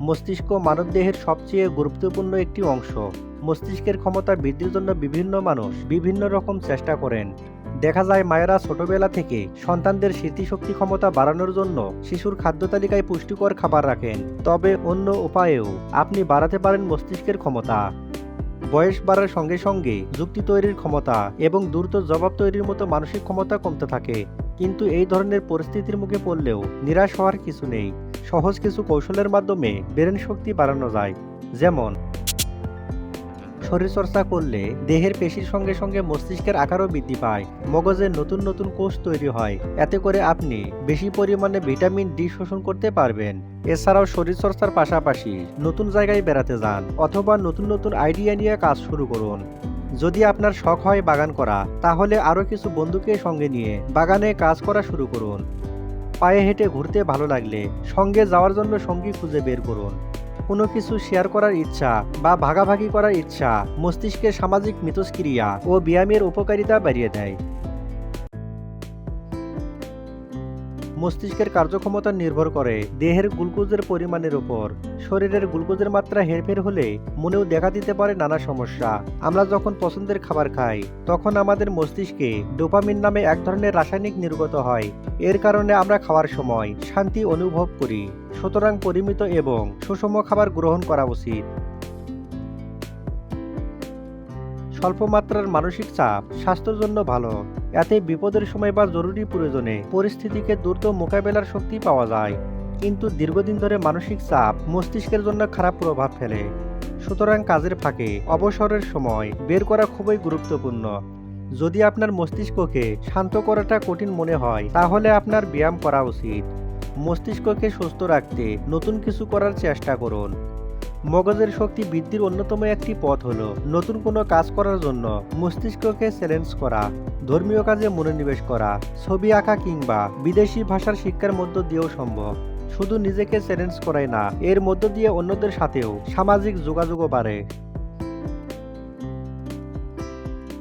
মস্তিষ্ক মানবদেহের সবচেয়ে গুরুত্বপূর্ণ একটি অংশ। মস্তিষ্কের ক্ষমতা বৃদ্ধির জন্য বিভিন্ন মানুষ বিভিন্ন রকম চেষ্টা করেন। দেখা যায়, মায়েরা ছোটবেলা থেকে সন্তানদের স্মৃতিশক্তি ক্ষমতা বাড়ানোর জন্য শিশুর খাদ্য তালিকায় পুষ্টিকর খাবার রাখেন। তবে অন্য উপায়েও আপনি বাড়াতে পারেন মস্তিষ্কের ক্ষমতা। বয়স বাড়ার সঙ্গে সঙ্গে যুক্তি তৈরির ক্ষমতা এবং দ্রুত জবাব তৈরির মতো মানসিক ক্ষমতা কমতে থাকে। কিন্তু এই ধরনের পরিস্থিতির মুখে পড়লেও নিরাশ হওয়ার কিছু নেই। সহজ কিছু কৌশলের মাধ্যমে ব্রেন শক্তি বাড়ানো যায়, যেমন শরীরচর্চা করলে দেহের পেশির সঙ্গে সঙ্গে মস্তিষ্কের আকারও বৃদ্ধি পায় মগজের নতুন নতুন কোষ তৈরি হয়, এতে করে আপনি বেশি পরিমাণে ভিটামিন ডি শোষণ করতে পারবেন। এছাড়াও শরীরচর্চার পাশাপাশি নতুন জায়গায় বেড়াতে যান অথবা নতুন নতুন আইডিয়া নিয়ে কাজ শুরু করুন। যদি আপনার শখ হয় বাগান করা, তাহলে আরও কিছু বন্ধুকে সঙ্গে নিয়ে বাগানে কাজ করা শুরু করুন। পায়ে হেঁটে ঘুরতে ভালো লাগলে সঙ্গে যাওয়ার জন্য সঙ্গী খুঁজে বের করুন। কোনো কিছু শেয়ার করার ইচ্ছা বা ভাগাভাগি করার ইচ্ছা মস্তিষ্কের সামাজিক মিথস্ক্রিয়া ও ব্যায়ামের উপকারিতা বাড়িয়ে দেয়। মস্তিষ্কের কার্যক্ষমতা নির্ভর করে। দেহের গ্লুকোজের পরিমাণের উপর। শরীরের গ্লুকোজের মাত্রা হেরফের হলে মনেও দেখা দিতে পারে নানা সমস্যা। আমরা যখন পছন্দের খাবার খাই, তখন আমাদের মস্তিষ্কে ডোপামিন নামে এক ধরনের রাসায়নিক নির্গত হয়। এর কারণে আমরা খাওয়ার সময় শান্তি অনুভব করি। সুতরাং পরিমিত এবং সুষম খাবার গ্রহণ করা উচিত। স্বল্প মাত্রার মানসিক চাপ স্বাস্থ্যের জন্য ভালো। এতে বিপদের সময় বা জরুরি প্রয়োজনে পরিস্থিতিকে দ্রুত মোকাবেলার শক্তি পাওয়া যায়। কিন্তু দীর্ঘদিন ধরে মানসিক চাপ মস্তিষ্কের জন্য খারাপ প্রভাব ফেলে। সুতরাং কাজের ফাঁকে অবসরের সময় বের করা খুবই গুরুত্বপূর্ণ। যদি আপনার মস্তিষ্ককে শান্ত করাটা কঠিন মনে হয়, তাহলে আপনার ব্যায়াম করা উচিত। মস্তিষ্ককে সুস্থ রাখতে নতুন কিছু করার চেষ্টা করুন। মগজের শক্তি বৃদ্ধির অন্যতম একটি পথ হল নতুন কোনো কাজ করার জন্য মস্তিষ্ককে চ্যালেঞ্জ করা, ধর্মীয় কাজে মনোনিবেশ করা, ছবি আঁকা কিংবা বিদেশি ভাষার শিক্ষার মধ্য দিয়েও সম্ভব। শুধু নিজেকে চ্যালেঞ্জ করায় না, এর মধ্য দিয়ে অন্যদের সাথেও সামাজিক যোগাযোগও বাড়ে।